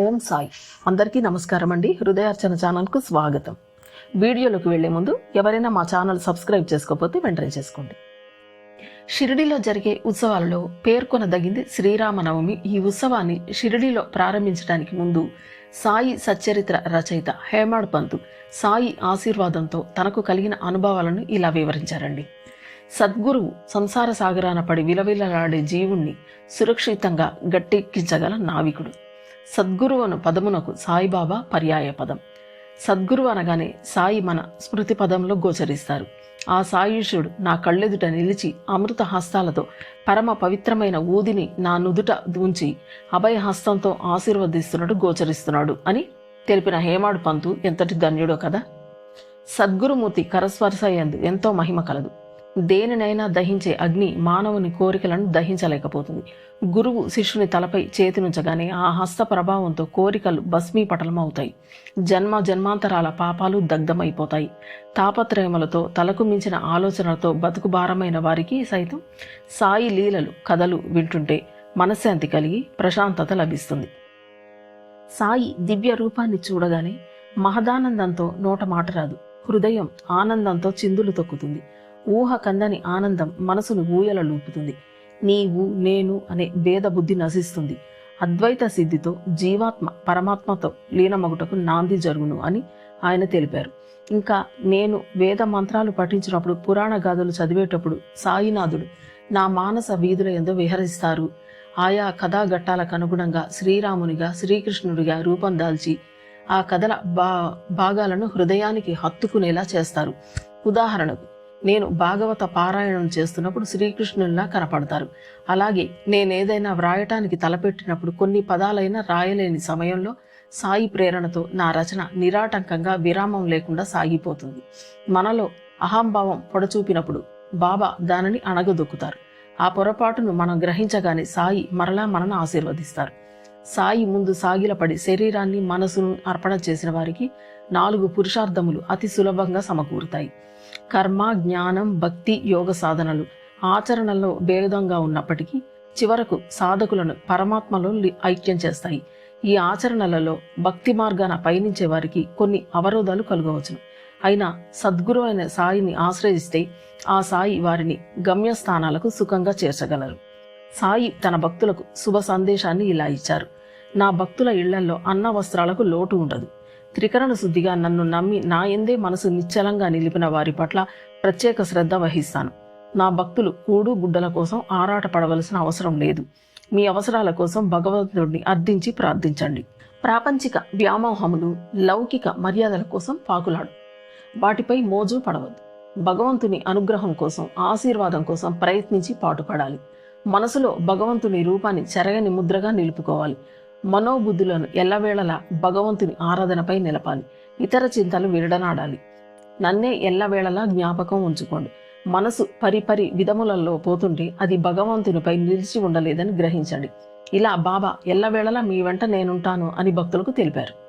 ఓం సాయి. అందరికీ నమస్కారం అండి. హృదయార్చన ఛానల్కు స్వాగతం. వీడియోలోకి వెళ్ళే ముందు ఎవరైనా మా ఛానల్ సబ్స్క్రైబ్ చేసుకోకపోతే వెంటనే చేసుకోండి. షిరిడిలో జరిగే ఉత్సవాలలో పేర్కొనదగింది శ్రీరామనవమి. ఈ ఉత్సవాన్ని షిరిడిలో ప్రారంభించడానికి ముందు సాయి సచ్చరిత్ర రచయిత హేమాడ్ పంతు సాయి ఆశీర్వాదంతో తనకు కలిగిన అనుభవాలను ఇలా వివరించారండి. సద్గురువు సంసార సాగరాన పడి విలవిలలాడే జీవుణ్ణి సురక్షితంగా గట్టెక్కించగల నావికుడు. సద్గురువును పదమునకు సాయిబాబా పర్యాయ పదం. సద్గురు అనగానే సాయి మన స్మృతి పదంలో గోచరిస్తారు. ఆ సాయుషుడు నా కళ్ళెదుట నిలిచి అమృత హస్తాలతో పరమ పవిత్రమైన ఊదిని నా నుదుట ఉంచి అభయ హస్తంతో ఆశీర్వదిస్తున్నట్టు గోచరిస్తున్నాడు అని తెలిపిన హేమాడు పంతు ఎంతటి ధన్యుడో కదా? సద్గురుమూర్తి కరస్పర్శయందు ఎంతో మహిమ కలదు. దేనినైనా దహించే అగ్ని మానవుని కోరికలను దహించలేకపోతుంది. గురువు శిష్యుని తలపై చేతినుంచగానే ఆ హస్త ప్రభావంతో కోరికలు భస్మీపటలమవుతాయి. జన్మ జన్మాంతరాల పాపాలు దగ్ధమైపోతాయి. తాపత్రయములతో తలకు మించిన ఆలోచనలతో బతుకు భారమైన వారికి సైతం సాయి లీలలు కథలు వింటుంటే మనశ్శాంతి కలిగి ప్రశాంతత లభిస్తుంది. సాయి దివ్య రూపాన్ని చూడగానే మహదానందంతో నోట మాట రాదు. హృదయం ఆనందంతో చిందులు తొక్కుతుంది. ఊహ కందని ఆనందం మనసును ఊయల లూపుతుంది. నీవు నేను అనే భేద బుద్ధి నశిస్తుంది. అద్వైత సిద్ధితో జీవాత్మ పరమాత్మతో లీనమగుటకు నాంది జరుగును అని ఆయన తెలిపారు. ఇంకా నేను వేద మంత్రాలు పఠించినప్పుడు పురాణ గాథలు చదివేటప్పుడు సాయినాథుడు నా మానస వీధుల ఎందు విహరిస్తారు. ఆయా కథాఘట్టాలకు అనుగుణంగా శ్రీరామునిగా శ్రీకృష్ణుడిగా రూపం దాల్చి ఆ కథల బా భాగాలను హృదయానికి హత్తుకునేలా చేస్తారు. ఉదాహరణకు నేను భాగవత పారాయణం చేస్తున్నప్పుడు శ్రీకృష్ణుల్లా కనపడతారు. అలాగే నేనేదైనా వ్రాయటానికి తలపెట్టినప్పుడు కొన్ని పదాలైనా రాయలేని సమయంలో సాయి ప్రేరణతో నా రచన నిరాటంకంగా విరామం లేకుండా సాగిపోతుంది. మనలో అహంభావం పొడచూపినప్పుడు బాబా దానిని అణగదొక్కుతారు. ఆ పొరపాటును మనం గ్రహించగానే సాయి మరలా మనను ఆశీర్వదిస్తారు. సాయి ముందు సాగిలపడి శరీరాన్ని మనసును అర్పణ చేసిన వారికి నాలుగు పురుషార్థములు అతి సులభంగా సమకూరుతాయి. కర్మ జ్ఞానం భక్తి యోగ సాధనలు ఆచరణలో భేదంగా ఉన్నప్పటికీ చివరకు సాధకులను పరమాత్మలో ఐక్యం చేస్తాయి. ఈ ఆచరణలలో భక్తి మార్గాన పయనించే వారికి కొన్ని అవరోధాలు కలగవచ్చును. అయినా సద్గురు అయిన సాయిని ఆశ్రయిస్తే ఆ సాయి వారిని గమ్యస్థానాలకు సుఖంగా చేర్చగలరు. సాయి తన భక్తులకు శుభ సందేశాన్ని ఇలా ఇచ్చారు. నా భక్తుల ఇళ్ళలో అన్న వస్త్రాలకు లోటు ఉండదు. త్రికరణ శుద్ధిగా నన్ను నమ్మి నా ఎందే మనసు నిశ్చలంగా నిలిపిన వారి పట్ల ప్రత్యేక శ్రద్ధ వహిస్తాను. నా భక్తులు కూడు గుడ్డల కోసం ఆరాట పడవలసిన అవసరం లేదు. మీ అవసరాల కోసం భగవంతుడిని అర్థించి ప్రార్థించండి. ప్రాపంచిక వ్యామోహములు లౌకిక మర్యాదల కోసం పాకులాడు. వాటిపై మోజు పడవద్దు. భగవంతుని అనుగ్రహం కోసం ఆశీర్వాదం కోసం ప్రయత్నించి పాటుపడాలి. మనసులో భగవంతుని రూపాన్ని చెరగని ముద్రగా నిలుపుకోవాలి. మనోబుద్ధులను ఎల్లవేళలా భగవంతుని ఆరాధనపై నిలపాలి. ఇతర చింతలు విరడనాడాలి. నన్నే ఎల్లవేళలా జ్ఞాపకం ఉంచుకోండి. మనసు పరిపరి విధములలో పోతుంటే అది భగవంతునిపై నిలిచి ఉండలేదని గ్రహించండి. ఇలా బాబా ఎల్లవేళలా మీ వెంట నేనుంటాను అని భక్తులకు తెలిపారు.